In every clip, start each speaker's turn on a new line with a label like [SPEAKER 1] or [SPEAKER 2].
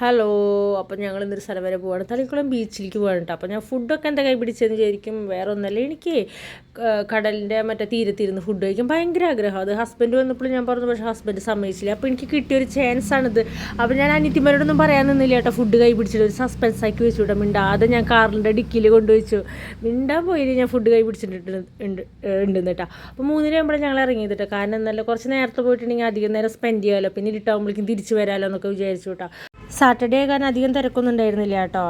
[SPEAKER 1] Hello അപ്പം ഞങ്ങൾ ഇന്നൊരു സ്ഥലം വരെ പോവാണ്. തളിക്കുളം ബീച്ചിലേക്ക് പോവാണ് കേട്ടോ അപ്പോൾ ഞാൻ ഫുഡൊക്കെ എന്താ കൈ പിടിച്ചതെന്ന് വിചാരിക്കും. വേറെ ഒന്നല്ല എനിക്ക് കടലിന്റെ മറ്റേ തീരത്തിരുന്ന് ഫുഡ് കഴിക്കാൻ ഭയങ്കര ആഗ്രഹം. അത് ഹസ്ബൻഡ് വന്നപ്പോഴും ഞാൻ പറഞ്ഞു പക്ഷേ ഹസ്ബൻഡ് സമ്മതിച്ചില്ല. അപ്പോൾ എനിക്ക് കിട്ടിയൊരു ചാൻസ് ആണിത് അപ്പോൾ ഞാൻ അനിയത്തിമാരോടൊന്നും പറയാൻ നിന്നില്ല കേട്ടോ ഫുഡ് കൈ പിടിച്ചിട്ട് ഒരു സസ്പെൻസ് ആക്കി വെച്ചു കേട്ടോ മിണ്ടാതെ ഞാൻ കാറിന്റെ ഡിക്കിയിൽ കൊണ്ടുവച്ചു. മിണ്ടാൻ പോയി ഞാൻ ഫുഡ് കൈ പിടിച്ചിട്ട് ഉണ്ട് ഉണ്ടെന്ന് കേട്ടോ അപ്പോൾ മൂന്നിനാകുമ്പോഴേ ഞങ്ങൾ ഇറങ്ങിയത് കേട്ടോ കാരണം എന്നല്ല കുറച്ച് നേരത്തെ പോയിട്ടുണ്ടെങ്കിൽ അധികം നേരം സ്പെൻഡ് ചെയ്യാമല്ലോ പിന്നെ ഇരുട്ടാകുമ്പോഴേക്കും തിരിച്ച് വരാമല്ലോ എന്നൊക്കെ വിചാരിച്ചു കേട്ടോ സാറ്റർഡേ ആകാൻ അധികം തിരക്കൊന്നും ഉണ്ടായിരുന്നില്ല കേട്ടോ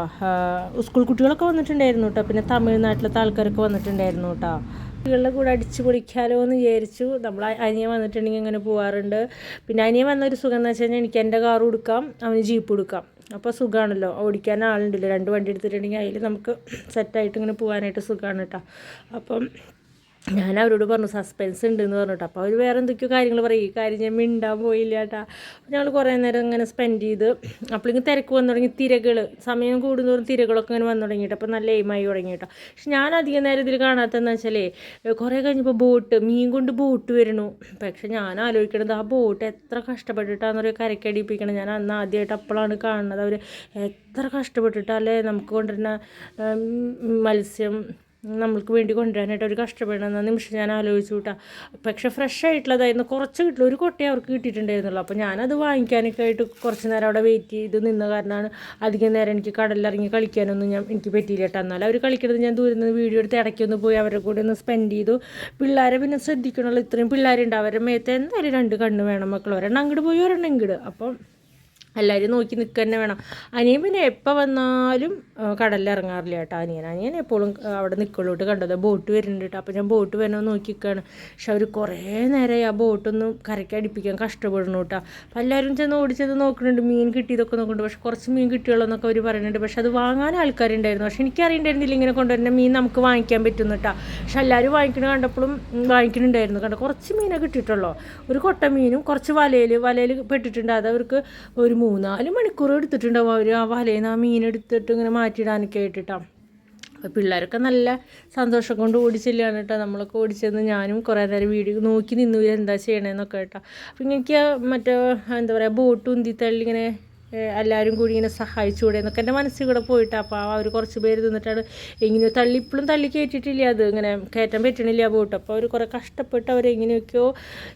[SPEAKER 1] സ്കൂൾ കുട്ടികളൊക്കെ വന്നിട്ടുണ്ടായിരുന്നു കേട്ടോ. പിന്നെ തമിഴ്നാട്ടിലത്തെ ആൾക്കാരൊക്കെ വന്നിട്ടുണ്ടായിരുന്നു കേട്ടോ. കുട്ടികളുടെ കൂടെ അടിച്ചു പൊളിക്കാലോ എന്ന് വിചാരിച്ചു നമ്മൾ അനിയൻ വന്നിട്ടുണ്ടെങ്കിൽ അങ്ങനെ പോകാറുണ്ട് പിന്നെ അനിയൻ വന്നൊരു സുഖം എന്ന് വെച്ച് കഴിഞ്ഞാൽ എനിക്ക് എന്റെ കാർ കൊടുക്കാം അവന് ജീപ്പ് കൊടുക്കാം അപ്പോൾ സുഖമാണല്ലോ ഓടിക്കാൻ ആളുണ്ടല്ലോ. രണ്ട് വണ്ടി എടുത്തിട്ടുണ്ടെങ്കിൽ അതിൽ നമുക്ക് സെറ്റായിട്ട് ഇങ്ങനെ പോകാനായിട്ട് സുഖമാണ് കേട്ടോ. അപ്പം ഞാൻ അവരോട് പറഞ്ഞു സസ്പെൻസ് ഉണ്ട് എന്ന് പറഞ്ഞിട്ട്. അപ്പോൾ അവർ വേറെ എന്തൊക്കെയോ കാര്യങ്ങൾ പറയും. ഈ കാര്യം ഞാൻ മിണ്ടാൻ പോയില്ല കേട്ടാ ഞങ്ങൾ കുറേ നേരം ഇങ്ങനെ സ്പെൻഡ് ചെയ്ത് അപ്പോഴേക്കും തിരക്ക് വന്നു തുടങ്ങി. തിരകൾ സമയം കൂടുന്നതോറും തിരകളൊക്കെ ഇങ്ങനെ വന്നു തുടങ്ങിയിട്ട് അപ്പോൾ നല്ല എയിമായി തുടങ്ങി കേട്ടോ പക്ഷെ ഞാൻ അധികം നേരം ഇതിൽ കാണാത്തതെന്ന് വെച്ചാലേ കുറേ കഴിഞ്ഞപ്പോൾ ബോട്ട് മീൻ കൊണ്ട് ബോട്ട് വരണു പക്ഷെ ഞാൻ ആലോചിക്കണത് ആ ബോട്ട് എത്ര കഷ്ടപ്പെട്ടിട്ടാണെന്നൊരു കരക്കടിപ്പിക്കണം. ഞാൻ അന്ന് ആദ്യമായിട്ട് അപ്പോഴാണ് കാണുന്നത്. അവർ എത്ര കഷ്ടപ്പെട്ടിട്ടല്ലേ നമുക്ക് കൊണ്ടുവരുന്ന മത്സ്യം നമ്മൾക്ക് വേണ്ടി കൊണ്ടുവരാനായിട്ട് അവർ കഷ്ടപ്പെടണമെന്ന നിമിഷം ഞാൻ ആലോചിച്ചു കൂട്ടാ പക്ഷേ ഫ്രഷ് ആയിട്ടുള്ളതായിരുന്നു. കുറച്ച് കിട്ടില്ല. ഒരു കൊട്ടി അവർക്ക് കിട്ടിയിട്ടുണ്ടായിരുന്നുള്ളൂ. അപ്പോൾ ഞാനത് വാങ്ങിക്കാനൊക്കെ ആയിട്ട് കുറച്ച് നേരം അവിടെ വെയിറ്റ് ചെയ്ത് നിന്ന കാരണമാണ് അധികം നേരം എനിക്ക് കടലിലിറങ്ങി കളിക്കാനൊന്നും ഞാൻ എനിക്ക് പറ്റിയില്ല കേട്ടോ എന്നാൽ അവർ കളിക്കുന്നത് ഞാൻ ദൂരെ നിന്ന് വീഡിയോ എടുത്ത് ഇടയ്ക്കൊന്ന് പോയി അവരുടെ കൂടെ ഒന്ന് സ്പെൻഡ് ചെയ്തു. പിള്ളേരെ പിന്നെ ശ്രദ്ധിക്കണമല്ലോ ഇത്രയും പിള്ളേരുണ്ട്. അവരുടെ മേത്ത് എന്തായാലും രണ്ട് കണ്ണ് വേണം മക്കൾ ഒരെണ്ണം അങ്ങോട്ട് പോയി ഒരെണ്ണം ഇങ്ങോട്ട് അപ്പം എല്ലാവരും നോക്കി നിൽക്കുക തന്നെ വേണം. അനിയൻ പിന്നെ എപ്പോൾ വന്നാലും കടലിൽ ഇറങ്ങാറില്ല കേട്ടോ അനിയൻ. അനിയൻ എപ്പോഴും അവിടെ നിൽക്കുള്ളൂട്ട് കണ്ടത് ബോട്ട് വരുന്നുണ്ട് കേട്ടോ. അപ്പോൾ ഞാൻ ബോട്ട് വരണമെന്ന് നോക്കി നിൽക്കുകയാണ് പക്ഷെ അവർ കുറേ നേരമായി ആ ബോട്ടൊന്നും കരയ്ക്ക് അടിപ്പിക്കാൻ കഷ്ടപ്പെടണം കേട്ടോ. അപ്പോൾ എല്ലാവരും ചെന്ന് ഓടിച്ചത് നോക്കുന്നുണ്ട്. മീൻ കിട്ടിയതൊക്കെ നോക്കുന്നുണ്ട്. പക്ഷെ കുറച്ച് മീൻ കിട്ടിയുള്ളൂ എന്നൊക്കെ അവർ പറയുന്നുണ്ട്. പക്ഷെ അത് വാങ്ങാൻ ആൾക്കാരുണ്ടായിരുന്നു. പക്ഷെ എനിക്കറിയണ്ടായിരുന്നില്ല ഇങ്ങനെ കൊണ്ടുവരുന്ന മീൻ നമുക്ക് വാങ്ങിക്കാൻ പറ്റുന്നു കേട്ടോ. പക്ഷെ എല്ലാവരും വാങ്ങിക്കണ കണ്ടപ്പോഴും വാങ്ങിക്കണുണ്ടായിരുന്നു കണ്ടോ. കുറച്ച് മീനെ കിട്ടിയിട്ടുള്ളൂ. ഒരു കൊട്ട മീനും കുറച്ച് വലയിൽ വലയിൽ പെട്ടിട്ടുണ്ട്. അത് അവർക്ക് ഒരു മൂന്നാൽ മണിക്കൂർ എടുത്തിട്ടുണ്ടാവും. അവർ ആ വലയിൽ നിന്ന് ആ മീൻ എടുത്തിട്ട് ഇങ്ങനെ മാറ്റിയിടാനൊക്കെ ആയിട്ടിട്ടാണ് അപ്പോൾ പിള്ളേരൊക്കെ നല്ല സന്തോഷം കൊണ്ട് ഓടിച്ചില്ലാണ് കേട്ടോ. നമ്മളൊക്കെ ഓടിച്ചെന്ന് ഞാനും കുറേ നേരം വീഡിയോ നോക്കി നിന്നു. എന്താ ചെയ്യണേന്നൊക്കെ കേട്ടോ. അപ്പോൾ എനിക്ക് മറ്റേ എന്താ പറയുക ബോട്ട് ഉന്തിത്തള്ളി ഇങ്ങനെ എല്ലാവരും കൂടി ഇങ്ങനെ സഹായിച്ചുകൂടെ എന്നൊക്കെ എന്റെ മനസ്സിൽ കൂടെ പോയിട്ട് അപ്പോൾ അവർ കുറച്ച് പേര് നിന്നിട്ടാണ് ഇങ്ങനെ തള്ളി ഇപ്പോഴും തള്ളി കയറ്റിയിട്ടില്ല അത് ഇങ്ങനെ കയറ്റാൻ പറ്റണില്ല ബോട്ട് അപ്പോൾ അവർ കുറേ കഷ്ടപ്പെട്ട് അവരെങ്ങനെയൊക്കെയോ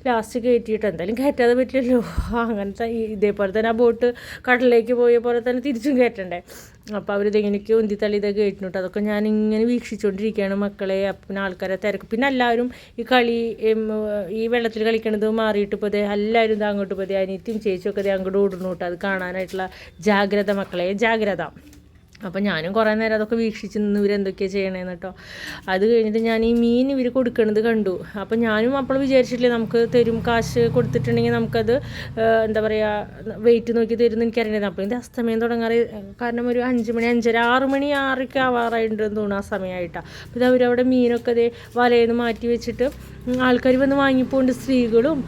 [SPEAKER 1] ലാസ്റ്റ് കയറ്റിയിട്ട് എന്തായാലും കയറ്റാതെ പറ്റില്ലല്ലോ. അങ്ങനത്തെ ഇതേപോലെ തന്നെ ആ ബോട്ട് കടലിലേക്ക് പോയ പോലെ തന്നെ തിരിച്ചും കയറ്റണ്ടേ. അപ്പോൾ അവരിതെങ്ങനെയൊക്കെയോ ഉന്തി തള്ളി ഇതൊക്കെ കയറ്റുന്നുണ്ട് അതൊക്കെ ഞാൻ ഇങ്ങനെ വീക്ഷിച്ചുകൊണ്ടിരിക്കുകയാണ് മക്കളെ പിന്നെ ആൾക്കാരെ തിരക്ക്. പിന്നെ എല്ലാവരും ഈ കളി ഈ വെള്ളത്തിൽ കളിക്കണത് മാറിയിട്ട് ദേ എല്ലാവരും ഇത് അങ്ങോട്ട് പോയി അനിയത്തിയും ചേച്ചിയൊക്കെ അങ്ങോട്ട് ഓടുന്നു കേട്ടോ. അത് കാണാനായിട്ടുള്ള ജാഗ്രത മക്കളെ. ജാഗ്രത. അപ്പം ഞാനും കുറേ നേരം അതൊക്കെ വീക്ഷിച്ച് നിന്ന് ഇവരെന്തൊക്കെയാണ് ചെയ്യണേന്ന് കേട്ടോ അത് കഴിഞ്ഞിട്ട് ഞാൻ ഈ മീൻ ഇവർ കൊടുക്കണത് കണ്ടു. അപ്പം ഞാനും അപ്പോൾ വിചാരിച്ചിട്ടില്ലേ നമുക്ക് തരും കാശ് കൊടുത്തിട്ടുണ്ടെങ്കിൽ നമുക്കത് എന്താ പറയുക വെയിറ്റ് നോക്കി തരുമെന്ന് എനിക്കറിയണ്ടായിരുന്നു അപ്പോൾ ഇതിന്റെ അസ്തമയം തുടങ്ങാറ് കാരണം ഒരു അഞ്ച് മണി അഞ്ചര ആറ് മണി ആറൊക്കെ ആവാറായിട്ടുണ്ടെന്ന് തോന്നുന്നു ആ സമയമായിട്ടാണ് അപ്പോൾ ഇത് അവരവിടെ മീനൊക്കെ അതേ വലയിൽ നിന്ന് മാറ്റി വെച്ചിട്ട് ആൾക്കാർ വന്ന് വാങ്ങിപ്പോണ്ട് സ്ത്രീകളും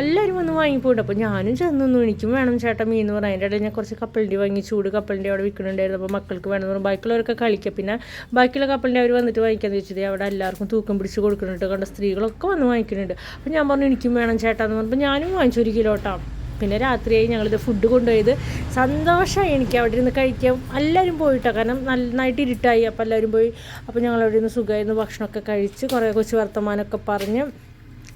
[SPEAKER 1] എല്ലാവരും വന്ന് വാങ്ങിപ്പോണ്ട്. അപ്പോൾ ഞാനും ചെന്നു എനിക്കും വേണം ചേട്ടാ മീൻ എന്ന് പറയാം അതിന്റെ ഇടയിൽ ഞാൻ കുറച്ച് കപ്പലിന്റെ വാങ്ങി ചൂട് കപ്പലിന്റെ അവിടെ വിൽക്കുന്നുണ്ടായിരുന്നു. അപ്പോൾ മക്കൾക്ക് വേണമെന്ന് പറഞ്ഞു. ബാക്കിയുള്ളവരൊക്കെ കളിക്കുക പിന്നെ ബാക്കിയുള്ള കപ്പലിന്റെ അവർ വന്നിട്ട് വാങ്ങിക്കാന്ന് വെച്ചത് അവിടെ എല്ലാവർക്കും തൂക്കം പിടിച്ച് കൊടുക്കുന്നുണ്ട്. കണ്ട സ്ത്രീകളൊക്കെ വന്ന് വാങ്ങിക്കുന്നുണ്ട്. അപ്പോൾ ഞാൻ പറഞ്ഞു എനിക്കും വേണം ചേട്ടാ എന്ന് പറഞ്ഞപ്പോൾ ഞാനും വാങ്ങിച്ചു ഒരു കിലോ കേട്ടോ പിന്നെ രാത്രിയായി ഞങ്ങളിത് ഫുഡ് കൊണ്ടുപോയത്. സന്തോഷമായി എനിക്ക് അവിടെ ഇരുന്ന് കഴിക്കാം എല്ലാവരും പോയിട്ടോ. കാരണം നന്നായിട്ട് ഇരുട്ടായി. അപ്പോൾ എല്ലാവരും പോയി. അപ്പോൾ ഞങ്ങൾ അവിടെ നിന്ന് സുഖമായിരുന്നു. ഭക്ഷണമൊക്കെ കഴിച്ച് കുറേ കൊച്ചു വർത്തമാനമൊക്കെ പറഞ്ഞ്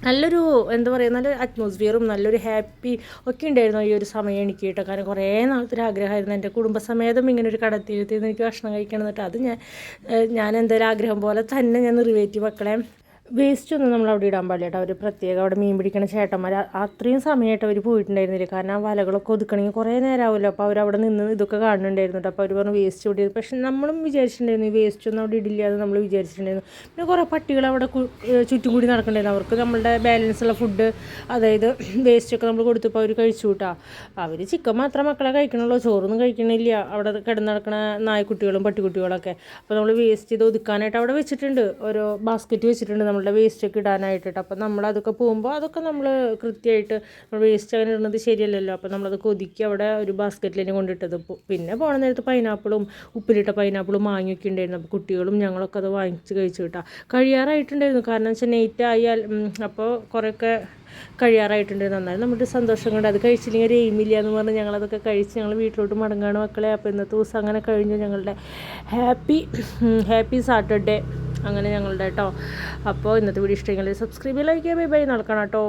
[SPEAKER 1] നല്ലൊരു എന്താ പറയുക നല്ല അറ്റ്മോസ്ഫിയറും നല്ലൊരു ഹാപ്പി ഒക്കെ ഉണ്ടായിരുന്നു ഈ ഒരു സമയം എനിക്ക് കേട്ടോ. കാരണം കുറേ നാളത്തെ ഒരു ആഗ്രഹമായിരുന്നു. എന്റെ കുടുംബസമേതം ഇങ്ങനെ ഒരു കടത്തിയിരുത്തി എനിക്ക് ഭക്ഷണം കഴിക്കണം എന്നിട്ട് അത് ഞാൻ ഞാൻ എന്തായാലും ആഗ്രഹം പോലെ തന്നെ ഞാൻ നിറവേറ്റി മക്കളെ വേസ്റ്റ് ഒന്നും നമ്മൾ അവിടെ ഇടാൻ പാടില്ല കേട്ടോ. അവർ പ്രത്യേകം അവിടെ മീൻ പിടിക്കണ ചേട്ടന്മാർ അത്രയും സമയമായിട്ട് അവർ പോയിട്ടുണ്ടായിരുന്നില്ല. കാരണം ആ വലകളൊക്കെ ഒതുക്കണമെങ്കിൽ കുറേ നേരമാവുമല്ലോ അപ്പോൾ അവർ അവിടെ നിന്ന് ഇതൊക്കെ കാണുന്നുണ്ടായിരുന്നു കേട്ടോ. അപ്പോൾ അവർ പറഞ്ഞു വേസ്റ്റ് ഇവിടെ പക്ഷെ നമ്മളും വിചാരിച്ചിട്ടുണ്ടായിരുന്നു ഈ വേസ്റ്റ് ഒന്നും അവിടെ ഇടില്ല എന്ന് നമ്മൾ വിചാരിച്ചിട്ടുണ്ടായിരുന്നു. പിന്നെ കുറേ പട്ടികൾ അവിടെ ചുറ്റും കൂടി നടക്കണ്ടായിരുന്നു അവർക്ക് നമ്മളുടെ ബാലൻസ് ഉള്ള ഫുഡ് അതായത് വേസ്റ്റ് ഒക്കെ നമ്മൾ കൊടുത്തപ്പോൾ അവർ കഴിച്ചു കൂട്ടാ അവർ ചിക്കൻ മാത്രം മക്കളെ കഴിക്കണുള്ളൂ. ചോറൊന്നും കഴിക്കണില്ല. അവിടെ കിടന്ന് നടക്കണ നായ്ക്കുട്ടികളും പട്ടിക്കുട്ടികളൊക്കെ അപ്പോൾ നമ്മൾ വേസ്റ്റ് ചെയ്ത് ഒതുക്കാനായിട്ട് അവിടെ വെച്ചിട്ടുണ്ട്. ഓരോ ബാസ്ക്കറ്റ് വെച്ചിട്ടുണ്ട് നമ്മൾ ഞങ്ങളുടെ വേസ്റ്റൊക്കെ ഇടാനായിട്ട് കേട്ടോ അപ്പോൾ നമ്മളതൊക്കെ പോകുമ്പോൾ അതൊക്കെ നമ്മൾ കൃത്യമായിട്ട് വേസ്റ്റ് അങ്ങനെ ഇടുന്നത് ശരിയല്ലല്ലോ. അപ്പോൾ നമ്മളത് കൊതുക്കി അവിടെ ഒരു ബാസ്ക്കറ്റിൽ തന്നെ കൊണ്ടിട്ടത്. പിന്നെ പോണ നേരത്ത് പൈനാപ്പിളും ഉപ്പിലിട്ട പൈനാപ്പിളും മാങ്ങിയൊക്കെ ഉണ്ടായിരുന്നു അപ്പോൾ കുട്ടികളും ഞങ്ങളൊക്കെ അത് വാങ്ങിച്ച് കഴിച്ചു കിട്ടാം കഴിയാറായിട്ടുണ്ടായിരുന്നു. കാരണം വെച്ചാൽ നെയ്റ്റായാൽ അപ്പോൾ കുറേയൊക്കെ കഴിയാറായിട്ടുണ്ട്. നന്നായി നമ്മുടെ സന്തോഷം കൊണ്ട് അത് കഴിച്ചില്ലെങ്കിൽ ഒരു എയിമില്ല എന്ന് പറഞ്ഞ് ഞങ്ങളതൊക്കെ കഴിച്ച് ഞങ്ങൾ വീട്ടിലോട്ട് മടങ്ങാണ് മക്കളെ അപ്പോൾ ഇന്നത്തെ ദിവസം അങ്ങനെ കഴിഞ്ഞു. ഞങ്ങളുടെ ഹാപ്പി ഹാപ്പി സാറ്റർഡേ അങ്ങനെ ഞങ്ങളുടെ കേട്ടോ അപ്പോൾ ഇന്നത്തെ വീഡിയോ ഇഷ്ടമെങ്കിൽ സബ്സ്ക്രൈബ് ലൈക്ക് ബൈ ബൈ നടക്കണം കേട്ടോ